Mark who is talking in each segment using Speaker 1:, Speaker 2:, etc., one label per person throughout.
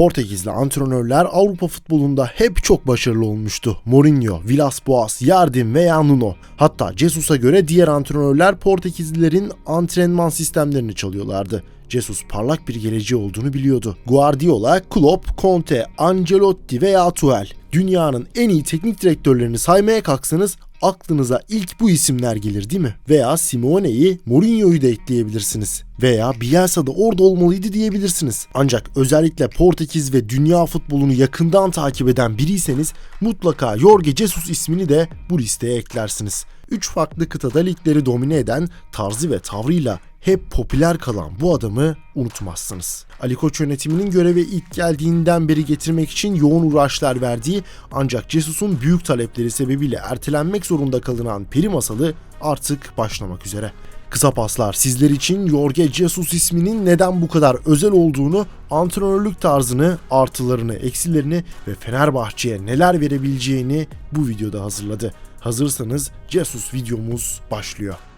Speaker 1: Portekizli antrenörler Avrupa futbolunda hep çok başarılı olmuştu. Mourinho, Villas-Boas, Yardim veya Nuno. Hatta Jesus'a göre diğer antrenörler Portekizlilerin antrenman sistemlerini çalıyorlardı. Jesus parlak bir geleceği olduğunu biliyordu. Guardiola, Klopp, Conte, Ancelotti veya Tuchel dünyanın en iyi teknik direktörlerini saymaya kalksanız aklınıza ilk bu isimler gelir değil mi? Veya Simone'yi, Mourinho'yu da ekleyebilirsiniz. Veya Bielsa da orada olmalıydı diyebilirsiniz. Ancak özellikle Portekiz ve dünya futbolunu yakından takip eden biriyseniz mutlaka Jorge Jesus ismini de bu listeye eklersiniz. 3 farklı kıtada ligleri domine eden tarzı ve tavrıyla hep popüler kalan bu adamı unutmazsınız. Ali Koç yönetiminin göreve ilk geldiğinden beri getirmek için yoğun uğraşlar verdiği ancak Jesus'un büyük talepleri sebebiyle ertelenmek zorunda kalınan peri masalı artık başlamak üzere. Kısa paslar sizler için Jorge Jesus isminin neden bu kadar özel olduğunu, antrenörlük tarzını, artılarını, eksilerini ve Fenerbahçe'ye neler verebileceğini bu videoda hazırladı. Hazırsanız Jesus videomuz başlıyor.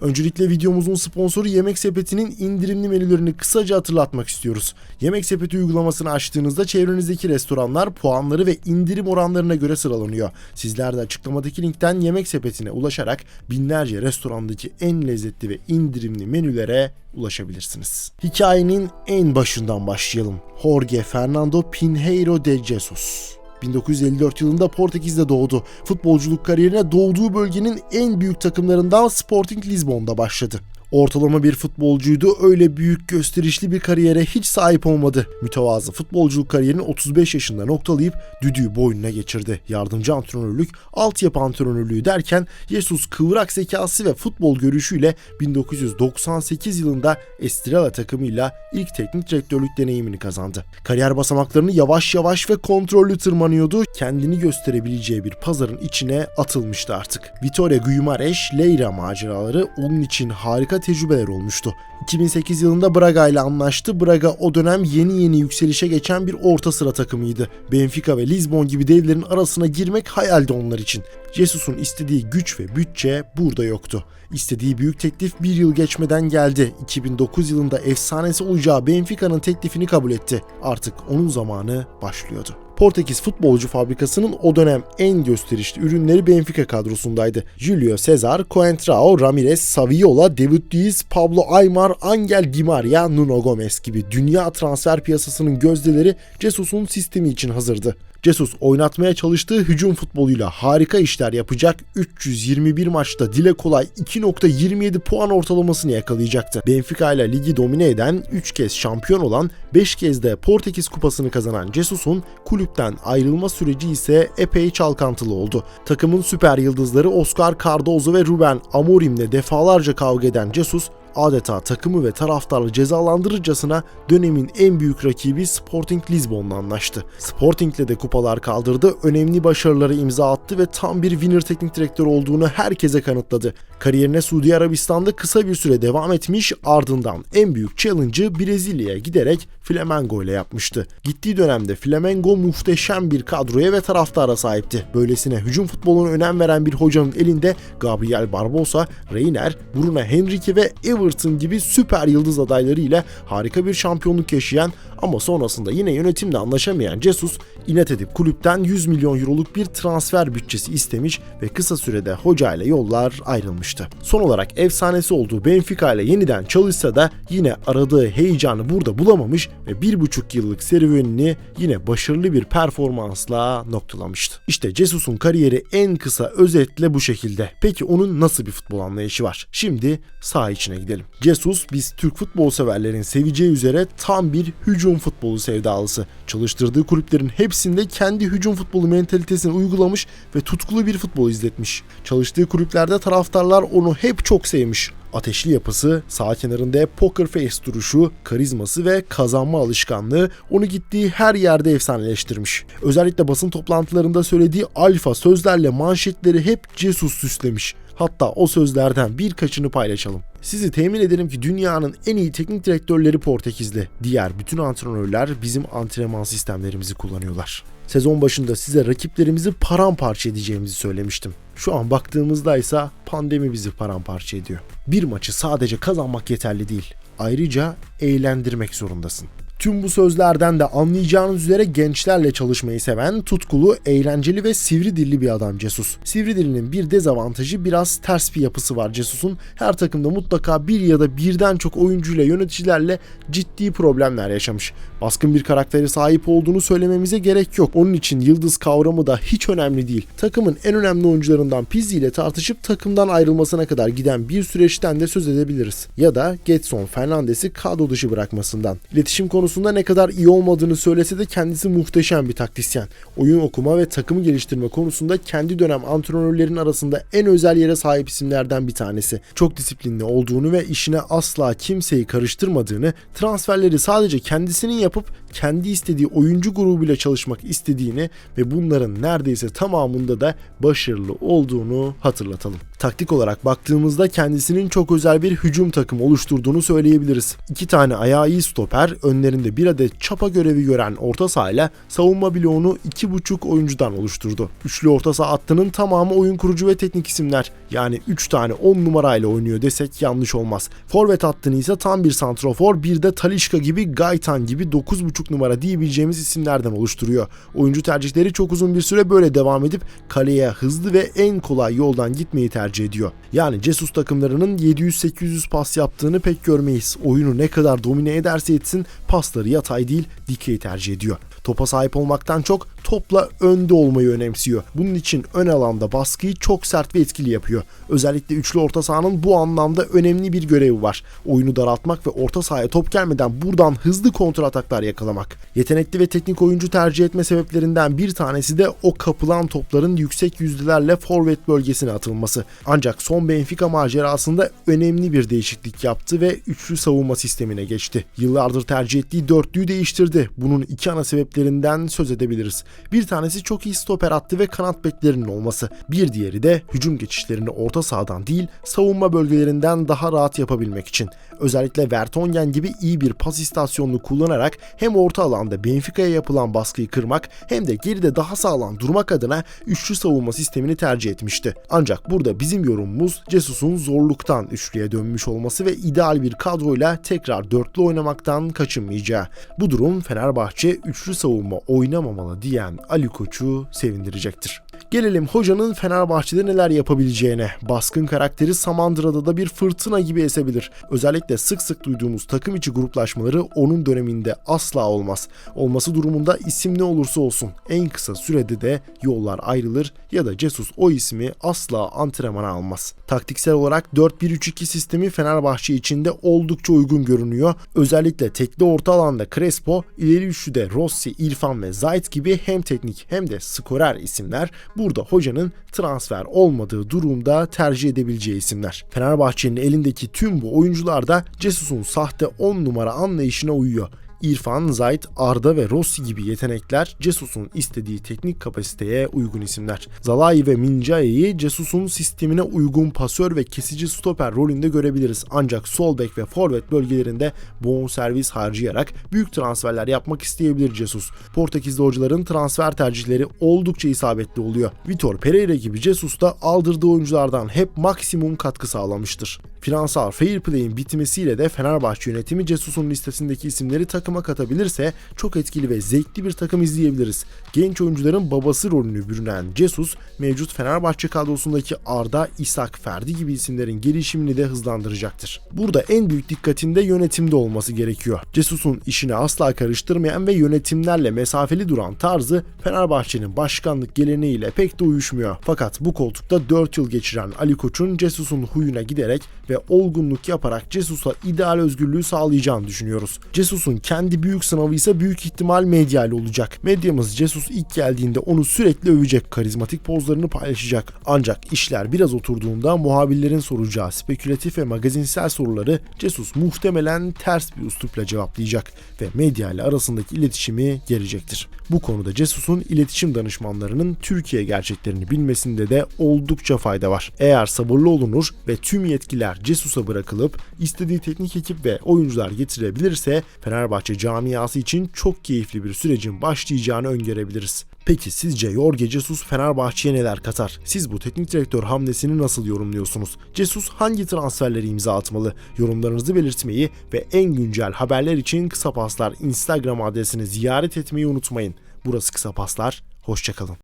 Speaker 1: Öncelikle videomuzun sponsoru Yemek Sepeti'nin indirimli menülerini kısaca hatırlatmak istiyoruz. Yemek Sepeti uygulamasını açtığınızda çevrenizdeki restoranlar puanları ve indirim oranlarına göre sıralanıyor. Sizler de açıklamadaki linkten Yemek Sepeti'ne ulaşarak binlerce restorandaki en lezzetli ve indirimli menülere ulaşabilirsiniz. Hikayenin en başından başlayalım. Jorge Fernando Pinheiro de Jesus. 1954 yılında Portekiz'de doğdu. Futbolculuk kariyerine doğduğu bölgenin en büyük takımlarından Sporting Lisbon'da başladı. Ortalama bir futbolcuydu. Öyle büyük gösterişli bir kariyere hiç sahip olmadı. Mütevazı futbolculuk kariyerini 35 yaşında noktalayıp düdüğü boynuna geçirdi. Yardımcı antrenörlük, altyapı antrenörlüğü derken Jesus kıvrak zekası ve futbol görüşüyle 1998 yılında Estrela takımıyla ilk teknik direktörlük deneyimini kazandı. Kariyer basamaklarını yavaş yavaş ve kontrollü tırmanıyordu. Kendini gösterebileceği bir pazarın içine atılmıştı artık. Vitória Guimarães, Leira maceraları onun için harika tecrübeler olmuştu. 2008 yılında Braga ile anlaştı. Braga o dönem yeni yeni yükselişe geçen bir orta sıra takımıydı. Benfica ve Lisbon gibi devlerin arasına girmek hayaldi onlar için. Jesus'un istediği güç ve bütçe burada yoktu. İstediği büyük teklif bir yıl geçmeden geldi. 2009 yılında efsanesi olacağı Benfica'nın teklifini kabul etti. Artık onun zamanı başlıyordu. Portekiz Futbolcu Fabrikası'nın o dönem en gösterişli ürünleri Benfica kadrosundaydı. Julio Cesar, Coentrao, Ramirez, Saviola, David Luiz, Pablo Aymar, Angel Di Maria, Nuno Gomes gibi dünya transfer piyasasının gözdeleri Jesus'un sistemi için hazırdı. Jesus oynatmaya çalıştığı hücum futboluyla harika işler yapacak 321 maçta dile kolay 2.27 puan ortalamasını yakalayacaktı. Benfica ile ligi domine eden 3 kez şampiyon olan 5 kez de Portekiz kupasını kazanan Jesus'un kulüpten ayrılma süreci ise epey çalkantılı oldu. Takımın süper yıldızları Oscar Cardozo ve Ruben Amorim'le defalarca kavga eden Jesus adeta takımı ve taraftarı cezalandırırcasına dönemin en büyük rakibi Sporting Lisbon'la anlaştı. Sporting'le de kupalar kaldırdı, önemli başarıları imza attı ve tam bir winner teknik direktör olduğunu herkese kanıtladı. Kariyerine Suudi Arabistan'da kısa bir süre devam etmiş ardından en büyük challenge'ı Brezilya'ya giderek Flamengo ile yapmıştı. Gittiği dönemde Flamengo muhteşem bir kadroya ve taraftara sahipti. Böylesine hücum futboluna önem veren bir hocanın elinde Gabriel Barbosa, Reiner, Bruno Henrique ve Everton gibi süper yıldız adayları ile harika bir şampiyonluk yaşayan ama sonrasında yine yönetimle anlaşamayan Jesus inat edip kulüpten 100 milyon euroluk bir transfer bütçesi istemiş ve kısa sürede hoca ile yollar ayrılmıştı. Son olarak efsanesi olduğu Benfica ile yeniden çalışsa da yine aradığı heyecanı burada bulamamış ve bir buçuk yıllık serüvenini yine başarılı bir performansla noktalamıştı. İşte Jesus'un kariyeri en kısa özetle bu şekilde. Peki onun nasıl bir futbol anlayışı var? Şimdi saha içine gidelim. Jesus biz Türk futbol severlerin seveceği üzere tam bir hücum futbolu sevdalısı. Çalıştırdığı kulüplerin hepsinde kendi hücum futbolu mentalitesini uygulamış ve tutkulu bir futbol izletmiş. Çalıştığı kulüplerde taraftarlar onu hep çok sevmiş. Ateşli yapısı, sağ kenarında poker face duruşu, karizması ve kazanma alışkanlığı onu gittiği her yerde efsaneleştirmiş. Özellikle basın toplantılarında söylediği alfa sözlerle manşetleri hep Jesus süslemiş. Hatta o sözlerden birkaçını paylaşalım. Sizi temin ederim ki dünyanın en iyi teknik direktörleri Portekizli. Diğer bütün antrenörler bizim antrenman sistemlerimizi kullanıyorlar. Sezon başında size rakiplerimizi paramparça edeceğimizi söylemiştim. Şu an baktığımızda ise pandemi bizi paramparça ediyor. Bir maçı sadece kazanmak yeterli değil ayrıca eğlendirmek zorundasın. Tüm bu sözlerden de anlayacağınız üzere gençlerle çalışmayı seven, tutkulu, eğlenceli ve sivri dilli bir adam Cesus. Sivri dilinin bir dezavantajı biraz ters bir yapısı var Cesus'un. Her takımda mutlaka bir ya da birden çok oyuncuyla yöneticilerle ciddi problemler yaşamış. Baskın bir karaktere sahip olduğunu söylememize gerek yok. Onun için yıldız kavramı da hiç önemli değil. Takımın en önemli oyuncularından Pizzi ile tartışıp takımdan ayrılmasına kadar giden bir süreçten de söz edebiliriz. Ya da Getson Fernandes'i kadro dışı bırakmasından. İletişim konusunda ne kadar iyi olmadığını söylese de kendisi muhteşem bir taktisyen. Oyun okuma ve takımı geliştirme konusunda kendi dönem antrenörlerin arasında en özel yere sahip isimlerden bir tanesi. Çok disiplinli olduğunu ve işine asla kimseyi karıştırmadığını, transferleri sadece kendisinin yapıp kendi istediği oyuncu grubuyla çalışmak istediğini ve bunların neredeyse tamamında da başarılı olduğunu hatırlatalım. Taktik olarak baktığımızda kendisinin çok özel bir hücum takımı oluşturduğunu söyleyebiliriz. İki tane ayağı iyi stoper, önlerinde bir adet çapa görevi gören orta sahayla savunma bloğunu iki buçuk oyuncudan oluşturdu. Üçlü orta saha hattının tamamı oyun kurucu ve teknik isimler. Yani 3 tane 10 numarayla oynuyor desek yanlış olmaz. Forvet hattını ise tam bir santrofor, bir de Talişka gibi, Gaytan gibi 9.5 numara diyebileceğimiz isimlerden oluşturuyor. Oyuncu tercihleri çok uzun bir süre böyle devam edip kaleye hızlı ve en kolay yoldan gitmeyi tercih ediyor. Yani Jesus takımlarının 700-800 pas yaptığını pek görmeyiz. Oyunu ne kadar domine ederse etsin pasları yatay değil dikey tercih ediyor. Topa sahip olmaktan çok topla önde olmayı önemsiyor. Bunun için ön alanda baskıyı çok sert ve etkili yapıyor. Özellikle üçlü orta sahanın bu anlamda önemli bir görevi var. Oyunu daraltmak ve orta sahaya top gelmeden buradan hızlı kontrol ataklar yakalamak. Yetenekli ve teknik oyuncu tercih etme sebeplerinden bir tanesi de o kapılan topların yüksek yüzdelerle forvet bölgesine atılması. Ancak son Benfica macerasında önemli bir değişiklik yaptı ve üçlü savunma sistemine geçti. Yıllardır tercih ettiği dörtlüyü değiştirdi. Bunun iki ana sebeplerinden söz edebiliriz. Bir tanesi çok iyi stoper attı ve kanat beklerinin olması. Bir diğeri de hücum geçişlerini orta sahadan değil savunma bölgelerinden daha rahat yapabilmek için. Özellikle Vertonghen gibi iyi bir pas istasyonunu kullanarak hem orta alanda Benfica'ya yapılan baskıyı kırmak hem de geride daha sağlam durmak adına üçlü savunma sistemini tercih etmişti. Ancak burada bizim yorumumuz Jesus'un zorluktan üçlüye dönmüş olması ve ideal bir kadroyla tekrar dörtlü oynamaktan kaçınmayacağı. Bu durum Fenerbahçe üçlü savunma oynamamalı diyen Ali Koç'u sevindirecektir. Gelelim hocanın Fenerbahçe'de neler yapabileceğine. Baskın karakteri Samandıra'da da bir fırtına gibi esebilir. Özellikle sık sık duyduğumuz takım içi gruplaşmaları onun döneminde asla olmaz. Olması durumunda isim ne olursa olsun en kısa sürede de yollar ayrılır ya da Jesus o ismi asla antrenmana almaz. Taktiksel olarak 4-1-3-2 sistemi Fenerbahçe içinde oldukça uygun görünüyor. Özellikle tekli orta alanda Crespo, ileri üçlüde Rossi, İrfan ve Zayt gibi hem teknik hem de skorer isimler burada hocanın transfer olmadığı durumda tercih edebileceği isimler. Fenerbahçe'nin elindeki tüm bu oyuncular da Jesus'un sahte 10 numara anlayışına uyuyor. İrfan, Zayt, Arda ve Rossi gibi yetenekler Jesus'un istediği teknik kapasiteye uygun isimler. Zalai ve Minjai'yi Jesus'un sistemine uygun pasör ve kesici stoper rolünde görebiliriz. Ancak sol bek ve forvet bölgelerinde bon servis harcayarak büyük transferler yapmak isteyebilir Jesus. Portekizli hocaların transfer tercihleri oldukça isabetli oluyor. Vitor Pereira gibi Jesus da aldırdığı oyunculardan hep maksimum katkı sağlamıştır. Finansal fair play'in bitmesiyle de Fenerbahçe yönetimi Jesus'un listesindeki isimleri takıma katabilirse çok etkili ve zevkli bir takım izleyebiliriz. Genç oyuncuların babası rolünü bürünen Jesus, mevcut Fenerbahçe kadrosundaki Arda, İshak, Ferdi gibi isimlerin gelişimini de hızlandıracaktır. Burada en büyük dikkatinde yönetimde olması gerekiyor. Jesus'un işini asla karıştırmayan ve yönetimlerle mesafeli duran tarzı Fenerbahçe'nin başkanlık geleneğiyle pek de uyuşmuyor. Fakat bu koltukta 4 yıl geçiren Ali Koç'un Jesus'un huyuna giderek ve olgunluk yaparak Jesus'a ideal özgürlüğü sağlayacağını düşünüyoruz. Jesus'un kendi büyük sınavı ise büyük ihtimal medya ile olacak. Medyamız Jesus ilk geldiğinde onu sürekli övecek, karizmatik pozlarını paylaşacak. Ancak işler biraz oturduğunda muhabirlerin soracağı spekülatif ve magazinsel soruları Jesus muhtemelen ters bir üslupla cevaplayacak ve medya ile arasındaki iletişimi gerecektir. Bu konuda Jesus'un iletişim danışmanlarının Türkiye gerçeklerini bilmesinde de oldukça fayda var. Eğer sabırlı olunur ve tüm yetkiler Cesus'a bırakılıp istediği teknik ekip ve oyuncular getirebilirse Fenerbahçe camiası için çok keyifli bir sürecin başlayacağını öngörebiliriz. Peki sizce Jorge Jesus Fenerbahçe'ye neler katar? Siz bu teknik direktör hamlesini nasıl yorumluyorsunuz? Jesus hangi transferleri imza atmalı? Yorumlarınızı belirtmeyi ve en güncel haberler için Kısa Paslar Instagram adresini ziyaret etmeyi unutmayın. Burası Kısa Paslar, hoşçakalın.